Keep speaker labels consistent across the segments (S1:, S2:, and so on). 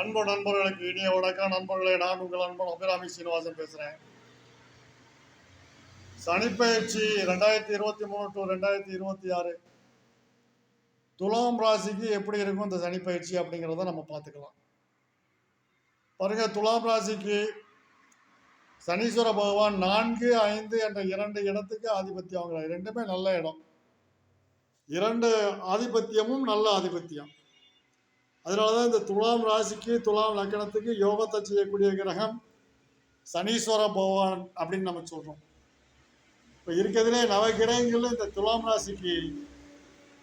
S1: அன்பு நண்பர்களுக்கு இனிய வணக்கம். நண்பர்களே நான் உங்கள் நண்பன் அபிராமி சீனிவாசன் பேசுகிறேன் சனிப்பெயர்ச்சி ரெண்டாயிரத்தி இருபத்தி மூணு டு ரெண்டாயிரத்தி இருபத்தி ஆறு. துலாம் ராசிக்கு எப்படி இருக்கும் இந்த சனிப்பெயர்ச்சி அப்படிங்கிறத நம்ம பார்த்துக்கலாம். பாருங்க துலாம் ராசிக்கு சனீஸ்வர பகவான் நான்கு ஐந்து என்ற இரண்டு இடத்துக்கு ஆதிபத்தியம் வாங்குறாரு. ரெண்டுமே நல்ல இடம். இரண்டு ஆதிபத்தியமும் நல்ல ஆதிபத்தியம். அதனால தான் இந்த துலாம் ராசிக்கு துலாம் லக்கணத்துக்கு யோகத்தை செய்யக்கூடிய கிரகம் சனீஸ்வர பகவான் அப்படின்னு நம்ம சொல்கிறோம் இப்போ இருக்கிறதுலே நவகிரகங்களும் இந்த துலாம் ராசிக்கு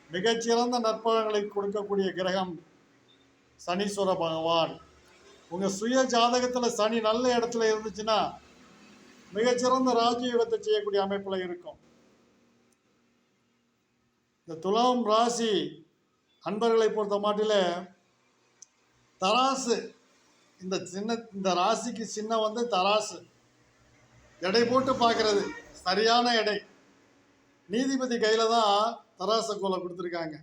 S1: மிகச்சிறந்த நற்பலன்களை கொடுக்கக்கூடிய கிரகம் சனீஸ்வர பகவான். உங்கள் சுய ஜாதகத்தில் சனி நல்ல இடத்துல இருந்துச்சுன்னா மிகச்சிறந்த ராஜயோகத்தை செய்யக்கூடிய அமைப்பில் இருக்கும். இந்த துலாம் ராசி அன்பர்களை பொறுத்த மாட்டில் தராசு. இந்த சின்ன இந்த ராசிக்கு சின்ன வந்து தராசு. எடை போட்டு பார்க்கறது சரியான எடை. நீதிபதி கையில் தான் தராசு கோலை கொடுத்துருக்காங்க.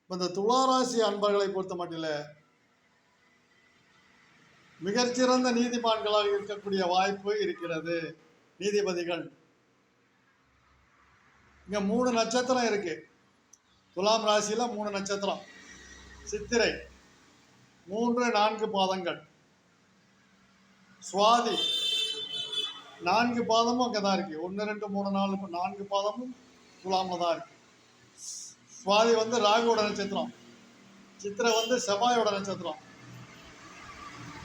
S1: இப்போ இந்த துளாராசி அன்பர்களை பொறுத்த மட்டில் மிகச்சிறந்த நீதிமான்களாக இருக்கக்கூடிய வாய்ப்பு இருக்கிறது. நீதிபதிகள். இங்கே மூணு நட்சத்திரம் இருக்கு. துலாம் ராசியில் மூணு நட்சத்திரம். சித்திரை. மூன்று நான்கு பாதங்கள். சுவாதி நான்கு பாதமும் அங்கே தான் இருக்கு. ஒன்று ரெண்டு மூணு நாலு நான்கு பாதமும் துலாமில் தான் இருக்கு. சுவாதி வந்து ராகுவோட நட்சத்திரம். சித்திரை வந்து செவ்வாயோட நட்சத்திரம்.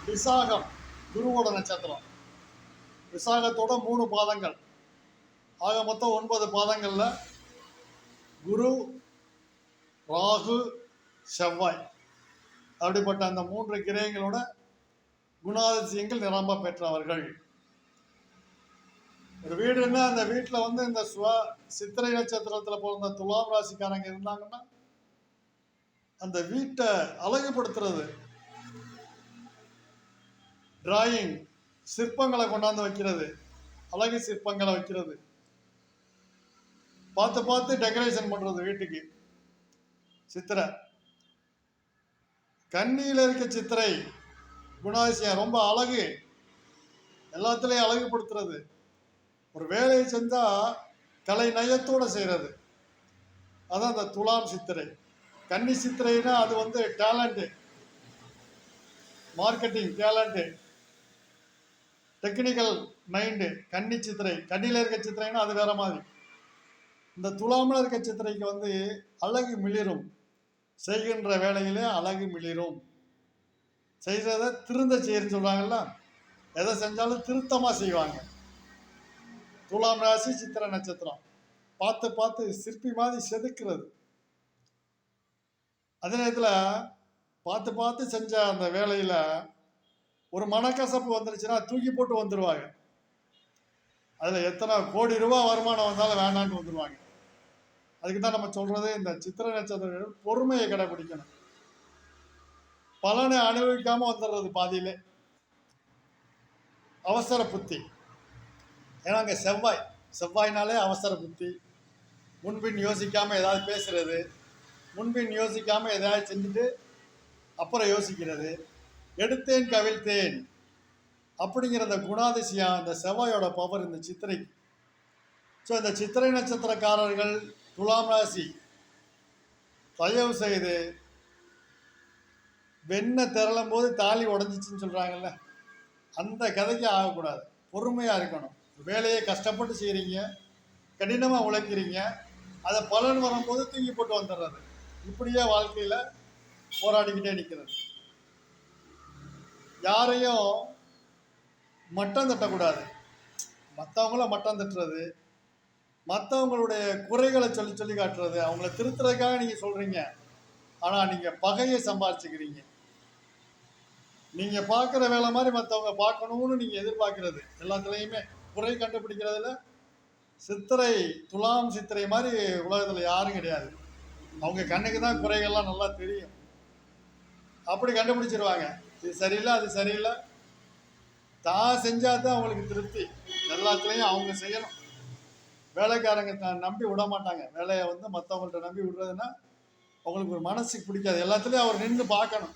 S1: விசாகம் குருவோட நட்சத்திரம். விசாகத்தோட மூணு பாதங்கள். ஆக மொத்தம் ஒன்பது பாதங்களில் குரு ராகு செவ்வாய். அப்படிப்பட்ட அந்த மூன்று கிரகங்களோட குணாதிசயங்கள் நிரம்ப பெற்றவர்கள். ஒரு வீடுன்னா அந்த வீட்டில் வந்து இந்த சுவ சித்திரை நட்சத்திரத்தில் பிறந்த துலாம் ராசிக்காரங்க இருந்தாங்கன்னா அந்த வீட்டை அழகுபடுத்துறது. டிராயிங் சிற்பங்களை கொண்டாந்து வைக்கிறது. அழகு சிற்பங்களை வைக்கிறது. பார்த்து பார்த்து டெக்கரேஷன் பண்ணுறது வீட்டுக்கு. சித்திரை. கண்ணியில் இருக்க சித்திரை. குணாதிசயம் ரொம்ப அழகு. எல்லாத்துலேயும் அழகுபடுத்துறது. ஒரு வேலையை செஞ்சால் கலை நயத்தோட செய்கிறது அதான் அந்த துலாம் சித்திரை. கன்னி சித்திரைனா அது வந்து talent marketing talent technical mind கன்னி சித்திரை. கண்ணியில் இருக்க சித்திரைன்னா அது வேற மாதிரி. இந்த துலாமில் இருக்க சித்திரைக்கு வந்து அழகு மிளிரும். செய்கின்ற வேலையிலே அழகு மிளிரும். செய்கிறத திருந்த செய்யன்னு சொல்கிறாங்கல்ல எதை செஞ்சாலும் திருத்தமாக செய்வாங்க. துலாம் ராசி சித்திரை நட்சத்திரம். பார்த்து பார்த்து சிற்பி மாதிரி செதுக்கிறது. அதே நேரத்தில் பார்த்து பார்த்து செஞ்ச அந்த வேலையில் ஒரு மனக்கசப்பு வந்துருச்சுன்னா தூக்கி போட்டு வந்துடுவாங்க அதில் எத்தனை கோடி ரூபா வருமானம் வந்தாலும் வேணான்ட்டு வந்துடுவாங்க அதுக்கு தான் நம்ம சொல்கிறது இந்த சித்திர நட்சத்திரங்கள் பொறுமையை கடைபிடிக்கணும். பலனை அனுபவிக்காமல் வந்துடுறது பாதியிலே. அவசர புத்தி. ஏன்னா அங்கே செவ்வாய். செவ்வாய்னாலே அவசர புத்தி. முன்பின் யோசிக்காமல் ஏதாவது பேசுறது. முன்பின் யோசிக்காமல் ஏதாவது செஞ்சுட்டு அப்புறம் யோசிக்கிறது. எடுத்தேன் கவிழ்த்தேன். அப்படிங்கிற அந்த குணாதிசயம் அந்த செவ்வாயோட பவர் இந்த சித்திரைக்கு. ஸோ இந்த சித்திரை நட்சத்திரக்காரர்கள் துலாம் ராசி தயவு செய்து வெண்ணை திரளும் போது தாலி உடஞ்சிச்சின்னு சொல்கிறாங்கல்ல அந்த கதைக்கு ஆகக்கூடாது. பொறுமையாக இருக்கணும். வேலையை கஷ்டப்பட்டு செய்கிறீங்க கடினமாக உழைக்கிறீங்க அதை பலன் வரும்போது தூக்கி போட்டு வந்துடுறது. இப்படியே வாழ்க்கையில் போராடிக்கிட்டே நிற்கிறது யாரையும் மட்டம் தட்டக்கூடாது. மற்றவங்கள மட்டம் தட்டுறது மற்றவங்களுடைய குறைகளை சொல்லி சொல்லி காட்டுறது. அவங்கள திருத்துறதுக்காக நீங்கள் சொல்கிறீங்க ஆனால் நீங்கள் பகையை சம்பாரிச்சுக்கிறீங்க நீங்கள் பார்க்குற வேலை மாதிரி மற்றவங்க பார்க்கணும்னு நீங்கள் எதிர்பார்க்கறது. எல்லாத்துலேயுமே குறை கண்டுபிடிக்கிறதுல சித்திரை துலாம் சித்திரை மாதிரி உலகத்தில் யாரும் கிடையாது. அவங்க கண்ணுக்கு தான் குறைகள்லாம் நல்லா தெரியும். அப்படி கண்டுபிடிச்சிருவாங்க. இது சரியில்லை அது சரியில்லை. தான் செஞ்சால் தான் அவங்களுக்கு திருப்தி. எல்லாத்துலேயும் அவங்க செய்யணும். வேலைக்காரங்க தான் நம்பி விட மாட்டாங்க வேலையை வந்து மற்றவங்கள்ட்ட நம்பி விடுறதுன்னா அவங்களுக்கு ஒரு மனசுக்கு பிடிக்காது. எல்லாத்துலேயும் அவர் நின்று பார்க்கணும்.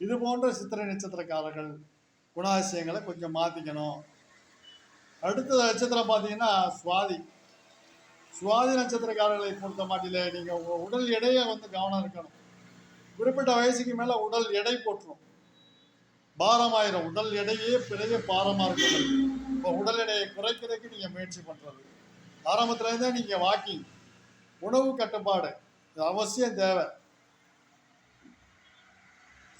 S1: இது போன்ற சித்திரை நட்சத்திரக்காரர்கள் குணாதிசயங்களை கொஞ்சம் மாற்றிக்கணும் அடுத்த நட்சத்திரம் பார்த்தீங்கன்னா சுவாதி. சுவாதி நட்சத்திரக்காரர்களை பொறுத்த மாட்டில நீங்கள் உங்கள் உடல் எடையை வந்து கவனம் இருக்கணும். குறிப்பிட்ட வயசுக்கு மேலே உடல் எடை போட்டுரும் பாரமாயிரும் உடல் எடையே பெரிய பாரமாக இருக்கும் இப்போ உடல் எடையை குறைக்கிறதுக்கு நீங்கள் முயற்சி பண்ணுறது ஆரம்பத்துலேருந்தே நீங்கள் வாக்கிங் உணவு கட்டுப்பாடு. இது அவசியம் தேவை.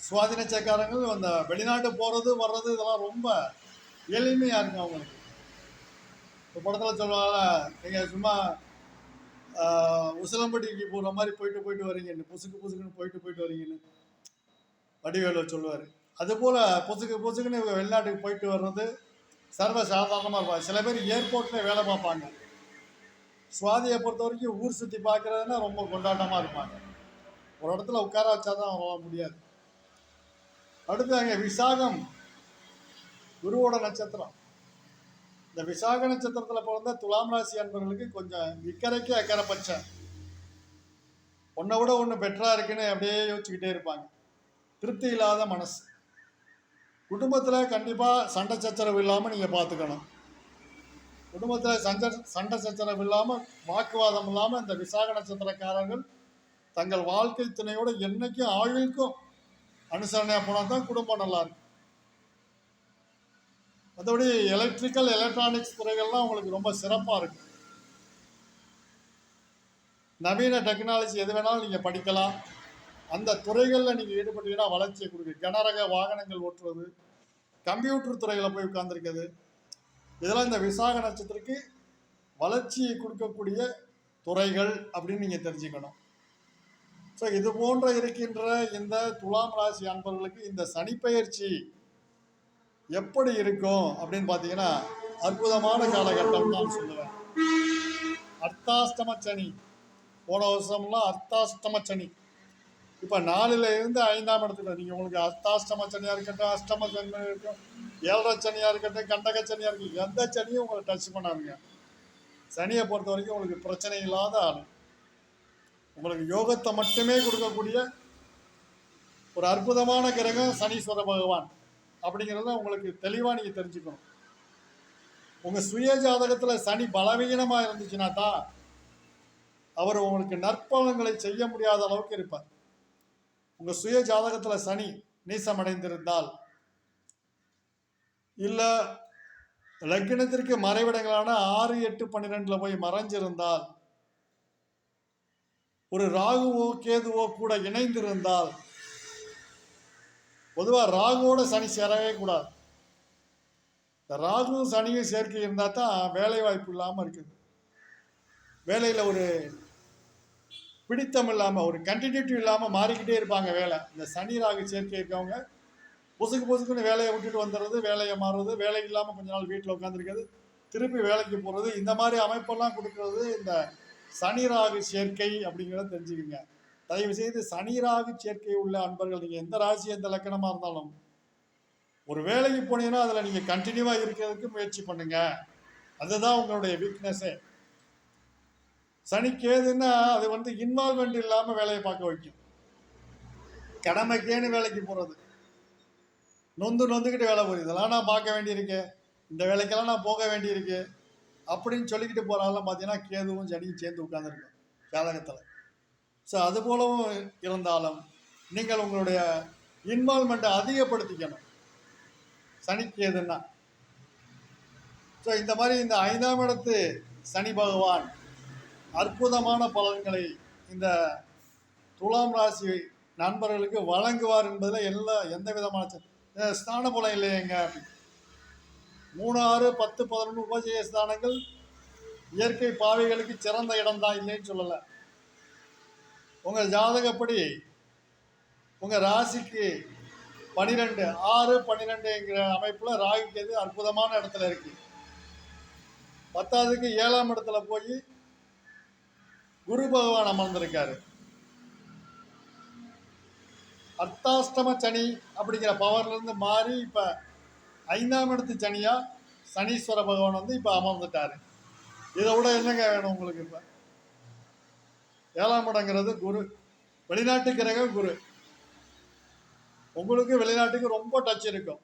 S1: சுவாதின சேக்காரங்கள் அந்த வெளிநாட்டு போகிறது வர்றது இதெல்லாம் ரொம்ப எளிமையாக இருக்கும் அவங்களுக்கு. இப்போ படத்தில் சொல்லுவாங்க நீங்கள் சும்மா உசிலம்பட்டிக்கு போகிற மாதிரி போயிட்டு போயிட்டு வரீங்கன்னு புசுக்கு புசுக்குன்னு போயிட்டு போயிட்டு வரீங்கன்னு வடிவேலு சொல்லுவார். அதுபோல் புசுக்கு புசுக்குன்னு இவங்க வெளிநாட்டுக்கு போயிட்டு வர்றது சர்வ சாதாரணமாக இருப்பாங்க சில பேர் ஏர்போர்ட்டில் வேலை பார்ப்பாங்க. சுவாதியை பொறுத்த வரைக்கும் ஊர் சுற்றி பார்க்குறதுனா ரொம்ப கொண்டாட்டமாக இருப்பாங்க. ஒரு இடத்துல உட்கார வச்சா தான் வர முடியாது. அடுத்து அங்கே விசாகம் குருவோட நட்சத்திரம். இந்த விசாக நட்சத்திரத்தில் பிறந்த துலாம் ராசி அன்பர்களுக்கு கொஞ்சம் இக்கரைக்கு அக்கறை பச்சை. ஒன்றை விட ஒன்று பெட்டராக இருக்குன்னு அப்படியே யோசிச்சுக்கிட்டே இருப்பாங்க. திருப்தி இல்லாத மனசு. குடும்பத்தில் கண்டிப்பாக சண்டை சச்சரவு இல்லாமல் நீங்கள் பார்த்துக்கணும். குடும்பத்தில் சண்டை சண்டை சச்சரவு இல்லாமல் வாக்குவாதம் இல்லாமல் இந்த விசாக நட்சத்திரக்காரர்கள் தங்கள் வாழ்க்கை துணையோட என்னைக்கும் ஆயுளுக்கும் அனுசரணையாக போனால் தான் குடும்பம் நல்லா இருக்கும். மற்றபடி எலக்ட்ரிக்கல் எலக்ட்ரானிக்ஸ் துறைகள்லாம் உங்களுக்கு ரொம்ப சிறப்பாக இருக்கும். நவீன டெக்னாலஜி எது வேணாலும் நீங்கள் படிக்கலாம். அந்த துறைகளில் நீங்கள் ஈடுபட்டீங்கன்னா வளர்ச்சியை கொடுக்கு கனரக வாகனங்கள் ஓட்டுறது கம்ப்யூட்டர் துறையில் போய் உட்காந்துருக்குது இதெல்லாம் இந்த விசாக நட்சத்திரக்கு வளர்ச்சியை கொடுக்கக்கூடிய துறைகள் அப்படின்னு நீங்கள் தெரிஞ்சுக்கணும். ஸோ இது போன்ற இருக்கின்ற இந்த துலாம் ராசி அன்பர்களுக்கு இந்த சனிப்பெயர்ச்சி எப்படி இருக்கும் அப்படின்னு பார்த்தீங்கன்னா அற்புதமான காலகட்டம் தான் சொல்லுவேன். அர்த்தாஷ்டம சனி. போன வருஷம்லாம் அர்த்தாஷ்டம சனி. இப்போ நாலுல இருந்து ஐந்தாம் இடத்துல நீங்கள் உங்களுக்கு அஷ்டாஷ்டம சனியாக இருக்கட்டும் அஷ்டம சனியாக இருக்கட்டும் ஏழரை சனியாக இருக்கட்டும் கண்டக சனியாக இருக்கட்டும் எந்த சனியும் உங்களை டச் பண்ணாதுங்க. சனியை பொறுத்த வரைக்கும் உங்களுக்கு பிரச்சனை இல்லாத ஆள். உங்களுக்கு யோகத்தை மட்டுமே கொடுக்கக்கூடிய ஒரு அற்புதமான கிரகம் சனீஸ்வர பகவான். அப்படிங்கிறத உங்களுக்கு தெளிவாக நீங்கள் தெரிஞ்சுக்கணும். உங்கள் சுய ஜாதகத்தில் சனி பலவீனமாக இருந்துச்சுன்னா தான் அவர் உங்களுக்கு நற்பலன்களை செய்ய முடியாத அளவுக்கு இருப்பார். உங்கள் சுய ஜாதகத்தில் சனி நீசமடைந்திருந்தால் இல்லை லக்னத்திற்கு மறைவிடங்களான ஆறு எட்டு பன்னிரெண்டில் போய் மறைஞ்சிருந்தால் ஒரு ராகுவோ கேதுவோ கூட இணைந்திருந்தால் பொதுவாக ராகுவோட சனி சேரவே கூடாது. இந்த ராகுவும் சனியும் சேர்க்கை இருந்தால் தான் வேலை வாய்ப்பு இல்லாமல் இருக்குது. வேலையில் ஒரு பிடித்தம் இல்லாமல் ஒரு கண்டினியூட்டி இல்லாமல் மாறிக்கிட்டே இருப்பாங்க வேலை. இந்த சனி ராகு சேர்க்கை இருக்கவங்க பொசுக்கு பொசுக்குன்னு வேலையை விட்டுட்டு வந்துடுறது வேலையை மாறுறது வேலை இல்லாமல் கொஞ்ச நாள் வீட்டில் உட்காந்துருக்கிறது திருப்பி வேலைக்கு போகிறது இந்த மாதிரி அமைப்பெல்லாம் கொடுக்கறது இந்த சனி ராகு சேர்க்கை அப்படிங்கிறத தெரிஞ்சுக்கோங்க. தயவு செய்து சனி ராகு சேர்க்கை உள்ள அன்பர்கள் நீங்கள் எந்த ராசி எந்த லக்கணமாக இருந்தாலும் ஒரு வேலைக்கு போனீங்கன்னா அதில் நீங்கள் கண்டினியூவாக இருக்கிறதுக்கு முயற்சி பண்ணுங்கள் அதுதான் உங்களுடைய வீக்னஸ்ஸே சனிக்கேதுன்னா அது வந்து இன்வால்மெண்ட் இல்லாமல் வேலையை பார்க்க வைக்கும். கடமைக்கேன்னு வேலைக்கு போகிறது நொந்து நொந்துக்கிட்டு வேலை போகுது. இதெல்லாம் நான் பார்க்க வேண்டியிருக்கு. இந்த வேலைக்கெல்லாம் நான் போக வேண்டியிருக்கு. அப்படின்னு சொல்லிக்கிட்டு போகிறாலாம் பார்த்தீங்கன்னா கேதுவும் சனியும் சேர்ந்து உட்காந்துருக்கும் ஜாதகத்தில். ஸோ அது போலவும் இருந்தாலும் நீங்கள் உங்களுடைய இன்வால்மெண்ட்டை அதிகப்படுத்திக்கணும். சனிக்கு கேதுன்னா ஸோ இந்த மாதிரி இந்த ஐந்தாம் இடத்து சனி பகவான் அற்புதமான பலன்களை இந்த துலாம் ராசி நண்பர்களுக்கு வழங்குவார் என்பதில் எல்லா எந்த விதமான ஸ்தான பலம் இல்லையேங்க. மூணு ஆறு பத்து பதினொன்று உபஜய ஸ்தானங்கள் இயற்கை பாவைகளுக்கு சிறந்த இடம்தான் இல்லைன்னு சொல்லலை. உங்கள் ஜாதகப்படி உங்கள் ராசிக்கு பன்னிரெண்டு ஆறு பன்னிரெண்டுங்கிற அமைப்பில் ராகுக்கு எது அற்புதமான இடத்துல இருக்கு? பத்தாவதுக்கு ஏழாம் இடத்துல போய் குரு பகவான் அமர்ந்திருக்காரு. அர்த்தாஷ்டம சனி அப்படிங்கிற பவர்லேருந்து மாறி இப்போ ஐந்தாம் இடத்து சனியாக சனீஸ்வர பகவான் வந்து இப்போ அமர்ந்துட்டாரு. இதை விட என்னங்க வேணும் உங்களுக்கு இப்போ? ஏழாம் இடங்கிறது குரு. வெளிநாட்டு கிரகம் குரு. உங்களுக்கு வெளிநாட்டுக்கு ரொம்ப டச் இருக்கும்.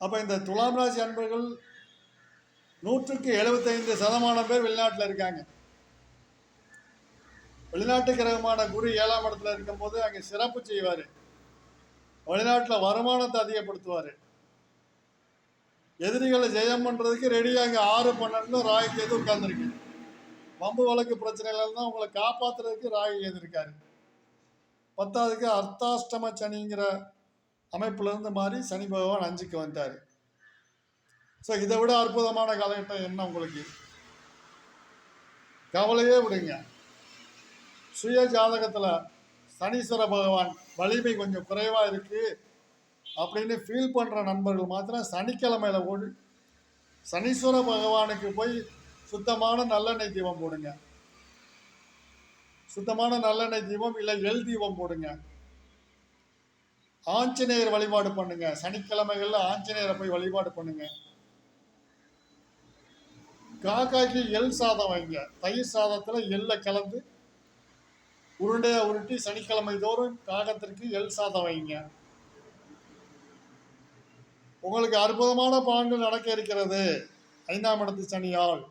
S1: அப்போ இந்த துலாம் ராசி அன்பர்கள் நூற்றுக்கு எழுபத்தைந்து சதமானம் பேர் வெளிநாட்டில் இருக்காங்க. வெளிநாட்டு கிரகமான குரு ஏழாம் இடத்துல இருக்கும்போது அங்கே சிறப்பு செய்வார். வெளிநாட்டில் வருமானத்தை அதிகப்படுத்துவார். எதிரிகளை ஜெயம் பண்ணுறதுக்கு ரெடியாக அங்கே ஆறு பன்னெண்டு ராகு கேது உட்கார்ந்துருக்கு வம்பு வழக்கு பிரச்சனைகள் தான் உங்களை காப்பாற்றுறதுக்கு ராகு கேது இருக்காரு. பத்தாவதுக்கு அர்த்தாஷ்டம சனிங்கிற அமைப்புலேருந்து மாறி சனி பகவான் அஞ்சுக்கு வந்தார் ஸோ இதை விட அற்புதமான காலகட்டம் என்ன உங்களுக்கு? கவலையே விடுங்க. சுய ஜாதகத்தில் சனீஸ்வர பகவான் வலிமை கொஞ்சம் குறைவாக இருக்குது அப்படின்னு ஃபீல் பண்ணுற நண்பர்கள் மாத்திரம் சனிக்கிழமையில் ஓடி சனீஸ்வர பகவானுக்கு போய் சுத்தமான நல்லெண்ணெய் தீபம் போடுங்க. சுத்தமான நல்லெண்ணெய் தீபம் இல்லை எல் தீபம் போடுங்க. ஆஞ்சநேயர் வழிபாடு பண்ணுங்க. சனிக்கிழமைகளில் ஆஞ்சநேயரை போய் வழிபாடு பண்ணுங்கள் காக்காய்க்கு எள் சாதம் வைங்க. தயிர் சாதத்தில் எள்ளை கலந்து உருண்டையாக உருட்டி சனிக்கிழமை தோறும் காகத்திற்கு எள் சாதம் வைங்க. உங்களுக்கு அற்புதமான பலன்கள் நடக்க இருக்கிறது. ஐந்தாம் இடத்து சனியால்.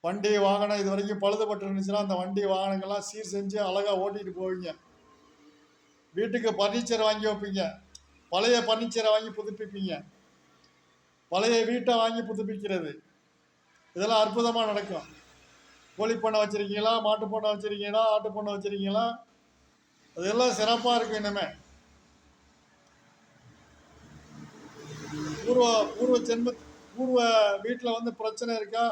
S1: வண்டி வாகனம் இது வரைக்கும் பழுதுபட்டு இருந்துச்சுன்னா அந்த வண்டி வாகனங்கள்லாம் சீர் செஞ்சு அழகாக ஓட்டிகிட்டு போவீங்க. வீட்டுக்கு பர்னிச்சர் வாங்கி வைப்பீங்க. பழைய பர்னிச்சரை வாங்கி புதுப்பிப்பீங்க. பழைய வீட்டை வாங்கி புதுப்பிக்கிறது. இதெல்லாம் அற்புதமாக நடக்கும். கோழி பண்ணை வச்சுருக்கீங்களா? மாட்டு பண்ணை வச்சுருக்கீங்களா? ஆட்டு பண்ணை வச்சுருக்கீங்களா? அதெல்லாம் சிறப்பாக இருக்கும் இனிமே. பூர்வ பூர்வ ஜென்ம பூர்வ வீட்டில் வந்து பிரச்சனை இருக்கா?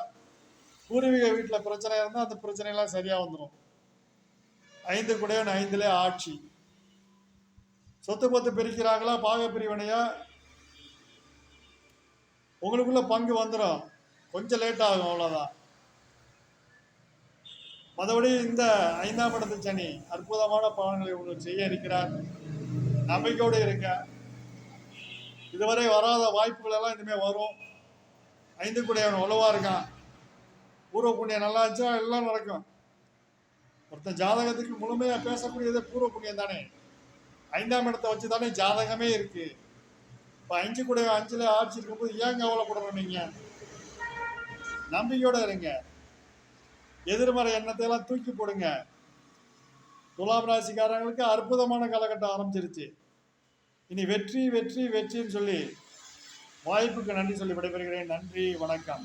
S1: பூர்வீக வீட்டில் பிரச்சனை இருந்தால் அந்த பிரச்சனையெல்லாம் சரியாக வந்துடும் ஐந்து குடையன் ஐந்திலே ஆட்சி. சொத்து பத்து பிரிக்கிறாங்களா? பாக பிரிவினையா உங்களுக்குள்ள பங்கு வந்துடும் கொஞ்சம் லேட் ஆகும் அவ்வளோதான் மற்றபடி இந்த ஐந்தாம் இடத்து சனி அற்புதமான பலன்களை உங்களுக்கு செய்ய இருக்கிறார். நம்பிக்கையோடு இருக்க இதுவரை வராத வாய்ப்புகள் எல்லாம் இனிமேல் வரும். ஐந்து குடையவன் வலுவாக இருக்கான். பூர்வ புண்ணியம் நல்லா இருந்துச்சா எல்லாம் நடக்கும். ஒருத்தன் ஜாதகத்துக்கு முழுமையாக பேசக்கூடியதே பூர்வ புண்ணியம் தானே. ஐந்தாம் இடத்தை வச்சு தானே ஜாதகமே இருக்குது இப்போ அஞ்சு கூட அஞ்சில் ஆட்சி இருக்கும்போது ஏன் கவலைப்படணும் நீங்கள் நம்பிக்கையோட இருங்க. எதிர்மறை எண்ணத்தையெல்லாம் தூக்கி போடுங்க. துலாம் ராசிக்காரங்களுக்கு அற்புதமான காலகட்டம் ஆரம்பிச்சிருச்சு. இனி வெற்றி வெற்றி வெற்றின்னு சொல்லி வாய்ப்புக்கு நன்றி சொல்லி விடைபெறுகிறேன். நன்றி வணக்கம்.